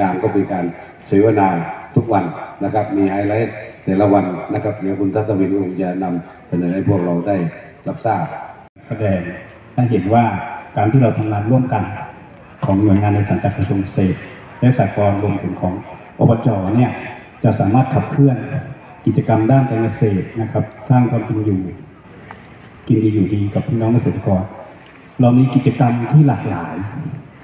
การก็มีการเสวนาทุกวันนะครับ มีไฮไลท์แต่ละวันนะครับเดี๋ยวคุณทัศวินคงจะนำเสนอให้พวกเราได้รับทราบ แสดงให้เห็นว่าการที่เราทำงานร่วมกันของหน่วยงานในสังกัดกระทรวงเกษตรและสหกรณ์รวมถึงของอบจเนี่ยจะสามารถขับเคลื่อนกิจกรรมด้านการเกษตรนะครับ สร้างความเป็นอยู่ กินดีอยู่ดีกับพี่น้องเกษตรกร เรามีกิจกรรมที่หลากหลาย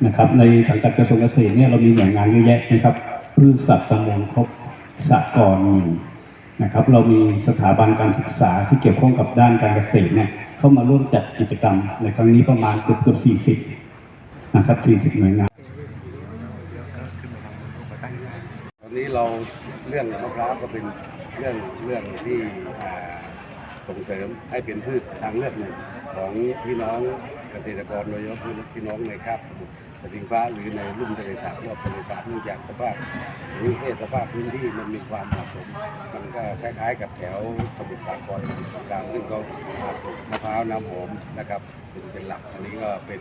นะครับ ในสังกัดกระทรวงเกษตรเนี่ยเรามีหน่วยงานเยอะแยะนะครับพืชสัตว์สงวนครบสหกรณ์มีนะครับ เรามีสถาบันการศึกษาที่เกี่ยวข้องกับด้านการเกษตรเนี่ยเข้ามาร่วมจัดกิจกรรม ในครั้งนี้ประมาณเกือบเกือบ40นะครับ40หน่วยงานตอนนี้เราเรื่องมะพร้าวก็เป็นเรื่องเรื่องที่อ่าส่งเสริมให้เป็นพืชทางเลือกหนึ่งของพี่น้อง เกษตรกรโดยเฉพาะพี่น้องในคาบสมุทร สิงฟ้าหรือในลุ่มทะเลสาบรอบทะเลสาบเนื่องจากสภาพนิเทศสภาพพื้นที่มันมีความเหมาะสม มันก็คล้ายๆ กับแถวสมุทรสาครกลางซึ่งเขาปลูกมะพร้าวน้ำหอมนะครับเป็นเป็นหลักอันนี้ก็เป็น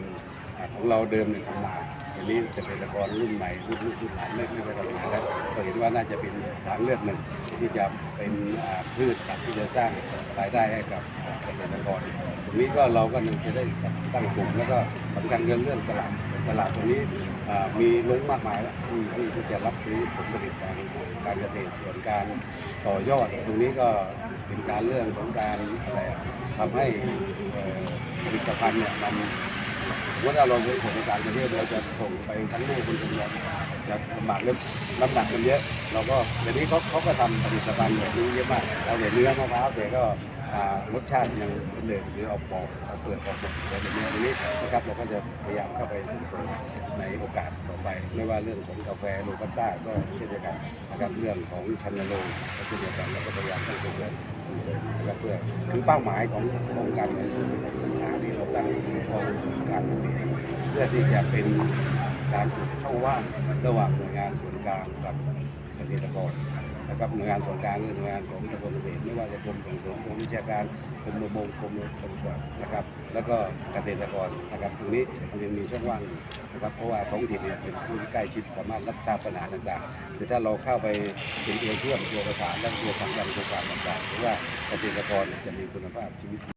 ของเราเดิมเนี่ยทำนาทีนี้เกษตรกรรุ่นใหม่รุ่นลูกรุ่นหลานไม่ไม่ไปทำนาแล้วก็เห็นว่าน่าจะเป็นทางเลือกหนึ่งที่จะเป็นพืชตัดที่จะสร้างรายได้ให้กับเกษตรกรตรงนี้ก็เราก็จะได้ตั้งกลุ่มแล้วก็สำคัญเรื่องเรื่องตลาด ตลาดตรงนี้มีลุ้งมากมายแล้วที่ที่ที่จะรับซื้อผลผลิตทางการเกษตรส่วนการต่อยอดตรงนี้ก็เป็นการเรื่องของการอะไรทำให้ผลิตภัณฑ์เนี่ยมัน สมมติว่าเราไปส่งไปต่างประเทศเราจะส่งไปทั้งลูกคนจำนวนจะลำบากเรื่องน้ำหนักมันเยอะ เราก็เดี๋ยวนี้เขาเขาก็ทำผลิตภัณฑ์แบบนี้เยอะมากเราแต่เนื้อมะพร้าวแต่ก็รสชาติยังเหมือนเดิมหรือเอาปอกเอาเปลือกออกหมดแต่เดี๋ยวนี้ตรงนี้นะครับเราก็จะพยายามเข้าไปส่งเสริมในโอกาสต่อไป ไม่ว่าเรื่องของกาแฟโรบัสต้าก็เช่นเดียวกันนะครับเรื่องของชันโลก็เช่นเดียวกันเราก็พยายามต้องส่งเสริมส่งเสริมนะครับเพื่อคือเป้าหมายขององค์การเงินส่ว นส่วนทางที่เราตั้งกองส่วนการเกษตรเพื่อที่จะเป็นการอุดช่องว่างระหว่างหน่วยงานส่วนกลางกับเกษตรกรนะครับหน่วยงานส่วนกลางหรือหน่วยงานของกระทรวงเกษตรไม่ว่าจะกรมส่งเสริมกรมวิชาการกรมประมงกรมปศุสัตว์นะครับ แล้วก็เกษตรกรนะครับตรงนี้มันยังมีช่องว่างอยู่นะครับเพราะว่าท้องถิ่นเนี่ยเป็นผู้ที่ใกล้ชิดสามารถรับทราบปัญหาต่างๆคือถ้าเราเข้าไปเป็นตัวเชื่อมตัวประสานและตัวทางการโครงการต่างๆหรือว่าเกษตรกรจะมีคุณภาพชีวิต